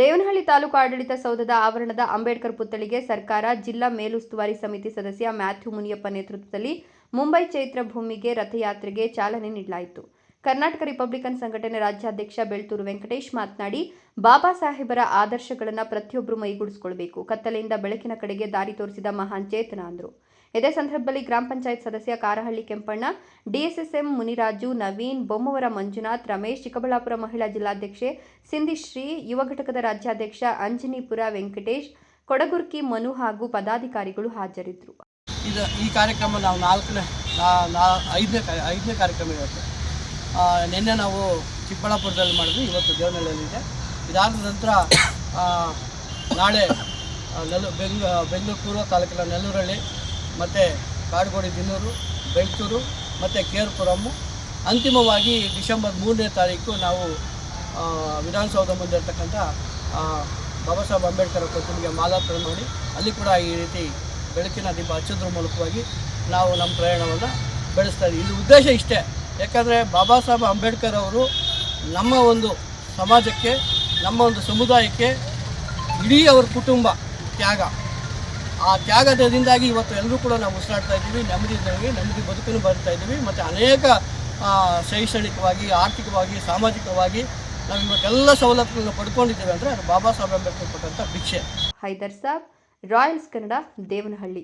ದೇವನಹಳ್ಳಿ ತಾಲೂಕು ಆಡಳಿತ ಸೌಧದ ಆವರಣದ ಅಂಬೇಡ್ಕರ್ ಪುತ್ಥಳಿಗೆ ಸರ್ಕಾರ ಜಿಲ್ಲಾ ಮೇಲುಸ್ತುವಾರಿ ಸಮಿತಿ ಸದಸ್ಯ ಮ್ಯಾಥ್ಯೂ ಮುನಿಯಪ್ಪ ನೇತೃತ್ವದಲ್ಲಿ ಮುಂಬೈ ಚೈತ್ರ ಭೂಮಿಗೆ ರಥಯಾತ್ರೆಗೆ ಚಾಲನೆ ನೀಡಲಾಯಿತು. ಕರ್ನಾಟಕ ರಿಪಬ್ಲಿಕನ್ ಸಂಘಟನೆ ರಾಜ್ಯಾಧ್ಯಕ್ಷ ಬೆಳ್ತೂರು ವೆಂಕಟೇಶ್ ಮಾತನಾಡಿ, ಬಾಬಾ ಸಾಹೇಬರ ಆದರ್ಶಗಳನ್ನು ಪ್ರತಿಯೊಬ್ಬರು ಮೈಗೂಡಿಸಿಕೊಳ್ಬೇಕು. ಕತ್ತಲೆಯಿಂದ ಬೆಳಕಿನ ಕಡೆಗೆ ದಾರಿ ತೋರಿಸಿದ ಮಹಾನ್ ಚೇತನ ಅಂದರು. ಇದೇ ಸಂದರ್ಭದಲ್ಲಿ ಗ್ರಾಮ ಪಂಚಾಯತ್ ಸದಸ್ಯ ಕಾರಹಳ್ಳಿ ಕೆಂಪಣ್ಣ, ಡಿಎಸ್ಎಸ್ಎಂ ಮುನಿರಾಜು, ನವೀನ್ ಬೊಮ್ಮವರ ಮಂಜುನಾಥ್, ರಮೇಶ್ ಚಿಕ್ಕಬಳ್ಳಾಪುರ ಮಹಿಳಾ ಜಿಲ್ಲಾಧ್ಯಕ್ಷೆ ಸಿಂಧಿಶ್ರೀ ಯುವ ಘಟಕದ ರಾಜ್ಯಾಧ್ಯಕ್ಷ ಅಂಜನೀಪುರ ವೆಂಕಟೇಶ್, ಕೊಡಗುರ್ಕಿ ಮನು ಹಾಗೂ ಪದಾಧಿಕಾರಿಗಳು ಹಾಜರಿದ್ದರು. ಇದು ಈ ಕಾರ್ಯಕ್ರಮ ನಾವು ನಾಲ್ಕನೇ ಐದನೇ ಐದನೇ ಕಾರ್ಯಕ್ರಮ ಇವತ್ತು. ನಿನ್ನೆ ನಾವು ಚಿಕ್ಕಬಳ್ಳಾಪುರದಲ್ಲಿ ಮಾಡಿದ್ವಿ, ಇವತ್ತು ದೇವನಹಳ್ಳಿಯಲ್ಲಿದೆ ಇದಾದ ನಂತರ ನಾಳೆ ನೆಲ್ಲು, ಬೆಂಗ್, ಬೆಂಗಳೂರು ಪೂರ್ವ ತಾಲೂಕಿನ ನೆಲ್ಲೂರಳ್ಳಿ ಮತ್ತು ಕಾಡುಗೋಡಿ ದಿನೂರು ಬೆಳ್ತೂರು ಮತ್ತು ಕೇರ್ಪುರಮ್ಮು ಅಂತಿಮವಾಗಿ ಡಿಸೆಂಬರ್ ಮೂರನೇ ತಾರೀಕು ನಾವು ವಿಧಾನಸೌಧ ಮುಂದೆ ಇರ್ತಕ್ಕಂಥ ಬಾಬಾ ಸಾಹೇಬ್ ಅಂಬೇಡ್ಕರ್ ಪ್ರತಿಮೆಗೆ ಮಾಲಾರ್ಪಣೆ ಮಾಡಿ, ಅಲ್ಲಿ ಕೂಡ ಈ ರೀತಿ ಬೆಳಕಿನ ದೀಪ ಹಚ್ಚೋದ್ರ ಮೂಲಕವಾಗಿ ನಾವು ನಮ್ಮ ಪ್ರಯಾಣವನ್ನು ಬೆಳೆಸ್ತಾ ಇದ್ದೀವಿ. ಇದು ಉದ್ದೇಶ ಇಷ್ಟೇ. ಯಾಕಂದರೆ ಬಾಬಾ ಸಾಹೇಬ್ ಅಂಬೇಡ್ಕರ್ ಅವರು ನಮ್ಮ ಒಂದು ಸಮಾಜಕ್ಕೆ, ನಮ್ಮ ಒಂದು ಸಮುದಾಯಕ್ಕೆ ಇಡೀ ಅವ್ರ ಕುಟುಂಬ ತ್ಯಾಗ. ಆ ತ್ಯಾಗದಿಂದಾಗಿ ಇವತ್ತು ಎಲ್ಲರೂ ಕೂಡ ನಾವು ಉಸಿರಾಡ್ತಾ ಇದ್ದೀವಿ. ನೆಮ್ಮದಿ ಇದ್ದೀವಿ ನೆಮ್ಮದಿ ಬದುಕನ್ನು ಬರ್ತಾ ಇದ್ದೀವಿ. ಮತ್ತು ಅನೇಕ ಶೈಕ್ಷಣಿಕವಾಗಿ, ಆರ್ಥಿಕವಾಗಿ, ಸಾಮಾಜಿಕವಾಗಿ ನಾವು ಇವತ್ತೆಲ್ಲ ಸವಲತ್ತುಗಳನ್ನ ಪಡ್ಕೊಂಡಿದ್ದೇವೆ ಅಂದರೆ ಅದು ಬಾಬಾ ಸಾಹೇಬ್ ಅಂಬೇಡ್ಕರ್ ಕೊಟ್ಟಂಥ ಭಿಕ್ಷೆ. ಹೈದರ್ ಸಾಬ್, ರಾಯಲ್ಸ್ ಕನ್ನಡ, ದೇವನಹಳ್ಳಿ.